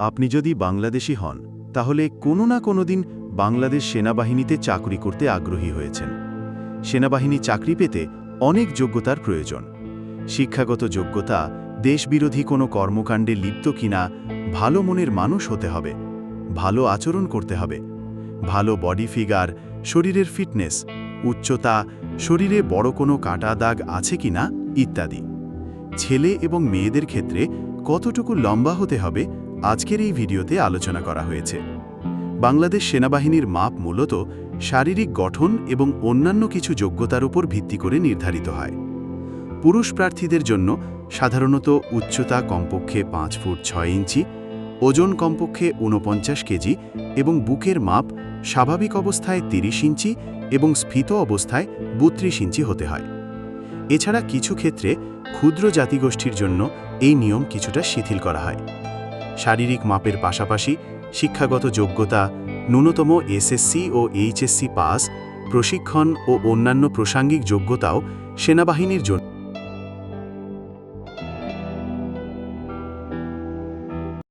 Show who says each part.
Speaker 1: আপনি যদি বাংলাদেশি হন, তাহলে কোনো না কোনো দিন বাংলাদেশ সেনাবাহিনীতে চাকরি করতে আগ্রহী হয়েছেন। সেনাবাহিনী চাকরি পেতে অনেক যোগ্যতার প্রয়োজন। শিক্ষাগত যোগ্যতা, দেশবিরোধী কোনো কর্মকাণ্ডে লিপ্ত কিনা, ভালো মনের মানুষ হতে হবে, ভালো আচরণ করতে হবে, ভালো বডি ফিগার, শরীরের ফিটনেস, উচ্চতা, শরীরে বড় কোনো কাটা দাগ আছে কিনা, ইত্যাদি। ছেলে এবং মেয়েদের ক্ষেত্রে কতটুকু লম্বা হতে হবে আজকের এই ভিডিওতে আলোচনা করা হয়েছে। বাংলাদেশ সেনাবাহিনীর মাপ মূলত শারীরিক গঠন এবং অন্যান্য কিছু যোগ্যতার উপর ভিত্তি করে নির্ধারিত হয়। পুরুষ প্রার্থীদের জন্য সাধারণত উচ্চতা কমপক্ষে পাঁচ ফুট ছয় ইঞ্চি, ওজন কমপক্ষে ঊনপঞ্চাশ কেজি এবং বুকের মাপ স্বাভাবিক অবস্থায় তিরিশ ইঞ্চি এবং স্ফীত অবস্থায় বত্রিশ ইঞ্চি হতে হয়। এছাড়া কিছু ক্ষেত্রে ক্ষুদ্র জাতিগোষ্ঠীর জন্য এই নিয়ম কিছুটা শিথিল করা হয়। শারীরিক মাপের পাশাপাশি শিক্ষাগত যোগ্যতা, ন্যূনতম এসএসসি ও এইচএসসি পাস, প্রশিক্ষণ ও অন্যান্য প্রাসঙ্গিক যোগ্যতাও সেনাবাহিনীর জন্য